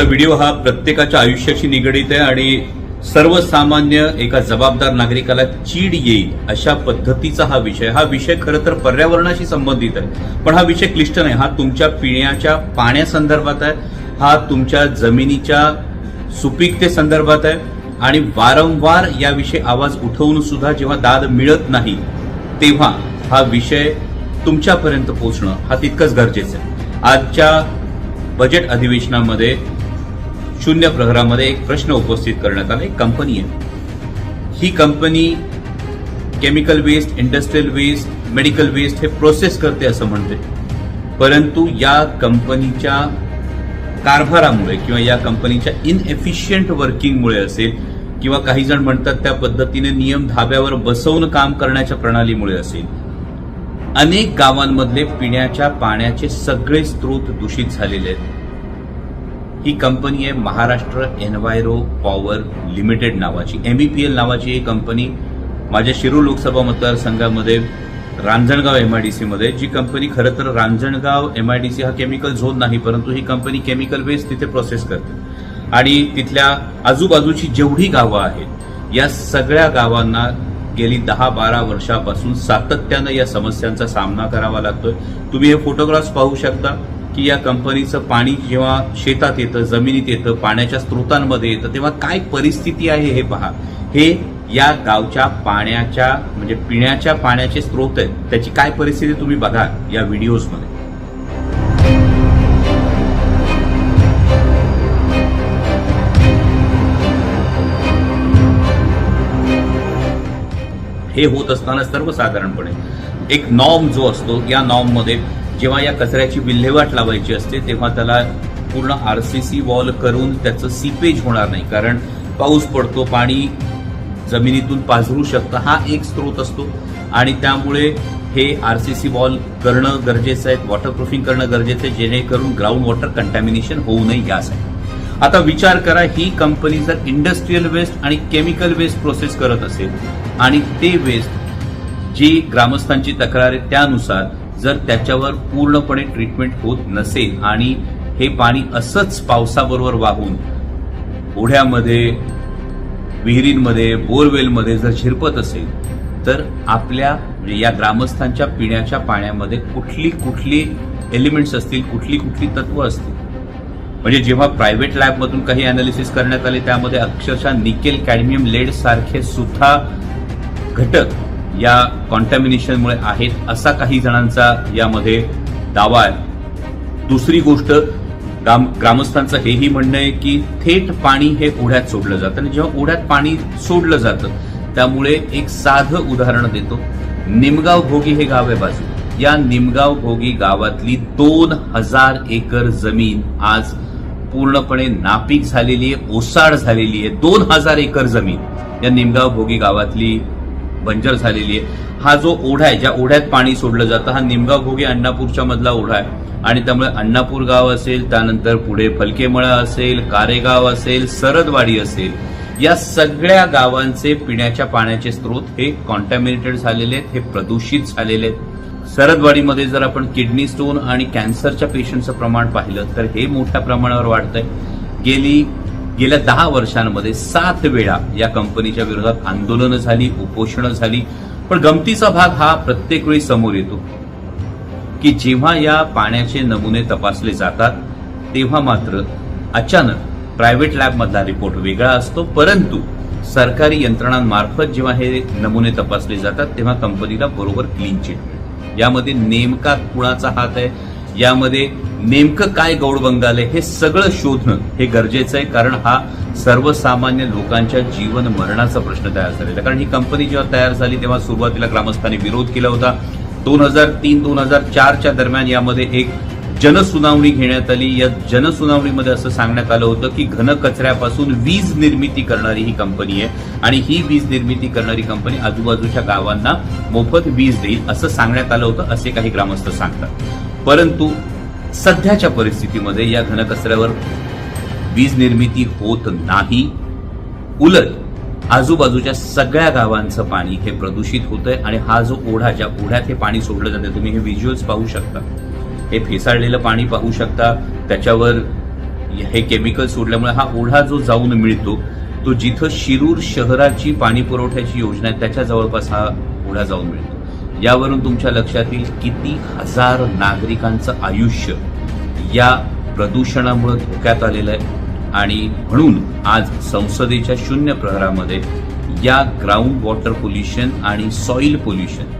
आजचा व्हिडिओ हा प्रत्येकाच्या आयुष्याशी निगडीत आहे आणि सर्वसामान्य एका जबाबदार नागरिकाला चीड येईल अशा पद्धतीचा हा विषय. हा विषय खरं तर पर्यावरणाशी संबंधित आहे. पण हा विषय क्लिष्ट नाही. हा तुमच्या पिण्याच्या पाण्यासंदर्भात आहे. हा तुमच्या जमिनीच्या सुपीकते संदर्भात आहे. आणि वारंवार याविषयी आवाज उठवून सुद्धा जेव्हा दाद मिळत नाही तेव्हा हा विषय तुमच्यापर्यंत पोहोचणं हा तितकंच गरजेचं आहे. आजच्या बजेट अधिवेशनामध्ये शून्य प्रहरामध्ये एक प्रश्न उपस्थित करण्यात आला. एक कंपनी आहे. ही company chemical waste industrial waste medical waste हे प्रोसेस करते असं म्हणते. परंतु या कंपनीच्या कारभारामुळे किंवा या कंपनीच्या इनएफिशियंट वर्किंगमुळे असेल किंवा काही जण म्हणतात त्या पद्धतीने नियम धाब्यावर बसवून काम करण्याच्या प्रणालीमुळे असेल अनेक गावांमधले पिण्याच्या पाण्याचे सगळे स्रोत दूषित झालेले आहेत. ही कंपनी आहे महाराष्ट्र एनवायरो पॉवर लिमिटेड नावाची. एम बी पी एल नावाची ही कंपनी माझ्या शिरूर लोकसभा मतदारसंघामध्ये रांजणगाव डी सीमध्ये जी कंपनी खरं तर रांजणगाव सी हा केमिकल झोन नाही परंतु ही कंपनी केमिकल वेस्ट तिथे प्रोसेस करते. आणि तिथल्या आजूबाजूची जेवढी गावं आहेत या सगळ्या गावांना गेली दहा बारा वर्षापासून सातत्यानं या समस्यांचा सामना करावा लागतोय. तुम्ही हे फोटोग्राफ्स पाहू शकता. की या कंपनीचं पाणी जेव्हा शेतात येतं जमिनीत येतं पाण्याच्या स्रोतांमध्ये येतं तेव्हा काय परिस्थिती आहे हे पहा. हे या गावच्या पाण्याच्या म्हणजे पिण्याच्या पाण्याचे स्रोत आहेत. त्याची काय परिस्थिती तुम्ही बघा या व्हिडिओजमध्ये. हे होत असताना सर्वसाधारणपणे एक नॉर्म जो असतो या नॉर्ममध्ये जेव्हा या कचऱ्याची विल्हेवाट लावायची असते तेव्हा त्याला पूर्ण आरसीसी वॉल करून त्याचं सीपेज होणार नाही. कारण पाऊस पडतो पाणी जमिनीतून पाझरू शकतं हा एक स्रोत असतो. आणि त्यामुळे हे आर सी सी वॉल करणं गरजेचं आहे वॉटरप्रूफिंग करणं गरजेचं आहे जेणेकरून ग्राउंड वॉटर कंटॅमिनेशन होऊ नये यासाठी. आता विचार करा ही कंपनी जर इंडस्ट्रीयल वेस्ट आणि केमिकल वेस्ट प्रोसेस करत असेल आणि ते वेस्ट जी ग्रामस्थांची तक्रार आहे त्यानुसार जर त्याच्यावर पूर्णपणे ट्रीटमेंट होत नसेल आणि हे पाणी असंच पावसाबरोबर वाहून ओढ्यामध्ये विहिरींमध्ये बोरवेलमध्ये जर झिरपत असेल तर आपल्या म्हणजे या ग्रामस्थांच्या पिण्याच्या पाण्यामध्ये कुठली कुठली एलिमेंट्स असतील कुठली कुठली तत्व असतील. म्हणजे जेव्हा प्रायव्हेट लॅबमधून काही अनालिसिस करण्यात आले त्यामध्ये अक्षरशः निकेल कॅडमियम लेड सारखे सुद्धा घटक या कॉन्टॅमिनेशनमुळे आहेत असा काही जणांचा यामध्ये दावा आहे. दुसरी गोष्ट ग्राम ग्रामस्थांचं हेही म्हणणं आहे की थेट पाणी हे ओढ्यात सोडलं जातं आणि जेव्हा ओढ्यात पाणी सोडलं जातं त्यामुळे एक साधं उदाहरण देतो. निमगाव भोगी हे गाव आहे बाजू. या निमगाव भोगी गावातली दोन हजार एकर जमीन आज पूर्णपणे नापीक झालेली आहे ओसाड झालेली आहे. दोन हजार एकर जमीन या निमगाव भोगी गावातली बंजर झालेली आहे. हा जो ओढा आहे ज्या ओढ्यात पाणी सोडलं जातं हा निमगाव घोगे अण्णापूरच्या मधला ओढा आहे. आणि त्यामुळे अण्णापूर गाव असेल त्यानंतर पुढे फलकेमळा असेल कारेगाव असेल सरदवाडी असेल या सगळ्या गावांचे पिण्याच्या पाण्याचे स्रोत हे कॉन्टॅमिनेटेड झालेले आहेत हे प्रदूषित झालेले आहेत. सरदवाडीमध्ये जर आपण किडनी स्टोन आणि कॅन्सरच्या पेशंटचं प्रमाण पाहिलं तर हे मोठ्या प्रमाणावर वाढतंय. गेली गेल्या दहा वर्षांमध्ये सात वेळा या कंपनीच्या विरोधात आंदोलनं झाली उपोषणं झाली. पण गमतीचा भाग हा प्रत्येक वेळी समोर येतो की जेव्हा या पाण्याचे नमुने तपासले जातात तेव्हा मात्र अचानक प्रायव्हेट लॅबमधला रिपोर्ट वेगळा असतो. परंतु सरकारी यंत्रणांमार्फत जेव्हा हे नमुने तपासले जातात तेव्हा कंपनीला बरोबर क्लीन चिट मिळते. यामध्ये नेमका कुणाचा हात आहे? यामध्ये नेमकं काय गौड बंगाल आहे हे सगळं शोधणं हे गरजेचं आहे कारण हा सर्वसामान्य लोकांच्या जीवन मरणाचा प्रश्न तयार झालेला कारण ही कंपनी जेव्हा तयार झाली तेव्हा सुरुवातीला ग्रामस्थांनी विरोध केला होता. दोन हजार तीन दोन हजार चारच्या दरम्यान यामध्ये एक जनसुनावणी घेण्यात आली. या जनसुनावणीमध्ये असं सांगण्यात आलं होतं की घन कचऱ्यापासून वीज निर्मिती करणारी ही कंपनी आहे. आणि ही वीज निर्मिती करणारी कंपनी आजूबाजूच्या गावांना मोफत वीज देईल असं सांगण्यात आलं होतं असे काही ग्रामस्थ सांगतात. परंतु सध्याच्या परिस्थितीमध्ये या घनकचऱ्यावर वीज निर्मिती होत नाही. उलट आजूबाजूच्या सगळ्या गावांचं पाणी हे प्रदूषित होतंय आणि हा जो ओढा ज्या ओढ्यात हे पाणी सोडलं जाते तुम्ही हे व्हिज्युअल्स पाहू शकता. हे फेसाळलेलं पाणी पाहू शकता. त्याच्यावर हे केमिकल सोडल्यामुळे हा ओढा जो जाऊन मिळतो तो जिथं शिरूर शहराची पाणी पुरवठ्याची योजना आहे त्याच्या जवळपास हा ओढा जाऊन मिळतो. यावरून तुमच्या लक्षात येईल किती हजार नागरिकांचं आयुष्य या प्रदूषणामुळे धोक्यात आलेलं आहे. आणि म्हणून आज संसदेच्या शून्य प्रहरामध्ये या ग्राउंड वॉटर पोल्युशन आणि सॉइल पोल्युशन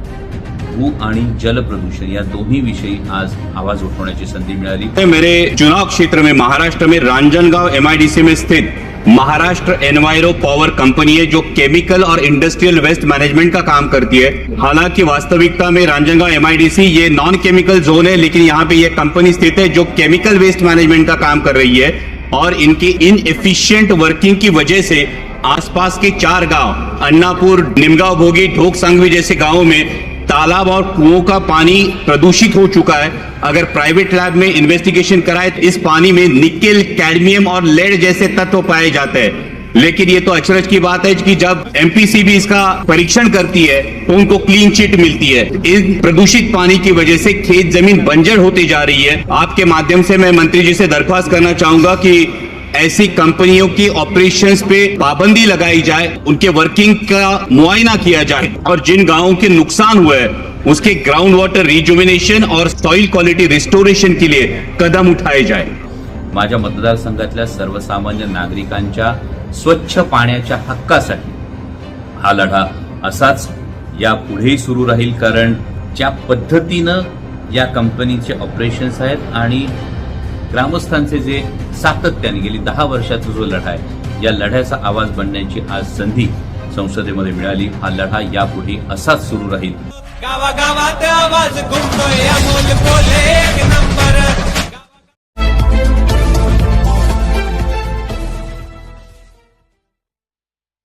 भू आणि जल प्रदूषण या दोन्ही विषयी आज आवाज उठवण्याची संधी मिळाली. मेरे चुनाव क्षेत्र में महाराष्ट्र में रांजनगांव एमआईडीसी में स्थित महाराष्ट्र एनवायरो पावर कंपनी है, जो केमिकल और इंडस्ट्रियल वेस्ट मैनेजमेंट का काम करती है। हालाँकि वास्तविकता में रांजनगांव एमआईडीसी ये नॉन केमिकल जोन है, लेकिन यहाँ पे ये कंपनी स्थित है, जो केमिकल वेस्ट मैनेजमेंट का काम कर रही है। और इनकी इन एफिशिएंट वर्किंग की वजह से आसपास के चार गाँव, अन्नापुर, निमगांव, भोगी, ढोक संघवी जैसे गाँवों में तालाब और कुओं का पानी प्रदूषित हो चुका है। अगर प्राइवेट लैब में इन्वेस्टिगेशन कराए तो इस पानी में निकेल, कैडमियम और लेड जैसे तत्व पाए जाते हैं। लेकिन ये तो अचरज की बात है कि जब एमपीसीबी इसका परीक्षण करती है तो उनको क्लीन चिट मिलती है। इस प्रदूषित पानी की वजह से खेत ज़मीन बंजर होती जा रही है। आपके माध्यम से मैं मंत्री जी से दरख्वास्त करना चाहूँगा कि ऐसी कंपनियों की ऑपरेशंस पे पाबंदी लगाई जाए, उनके वर्किंग का मुआयना किया जाए और जिन गाँवों के नुकसान हुए हैं, उसके ग्राउंड वाटर रिजुमिनेशन और सॉइल क्वालिटी रिस्टोरेशन के लिए कदम उठाए जाए। माझ्या मतदारसंघातल्या सर्वसामान्य नागरिकांच्या स्वच्छ पाण्याच्या हक्कासाठी हा लढा असाच यापुढेही सुरू राहील, कारण ज्या पद्धतीनं या कंपनीचे ऑपरेशन्स आहेत आणि ग्रामस्थांचे जे सातत्याने गेली दहा वर्षाचा जो लढा आहे या लढ्याचा आवाज बनण्याची आज संधी संसदेमध्ये मिळाली. हा लढा यापुढे असाच सुरू राहील. गावागावात आवाज गुंतोय अमोल बोले एक नंबर.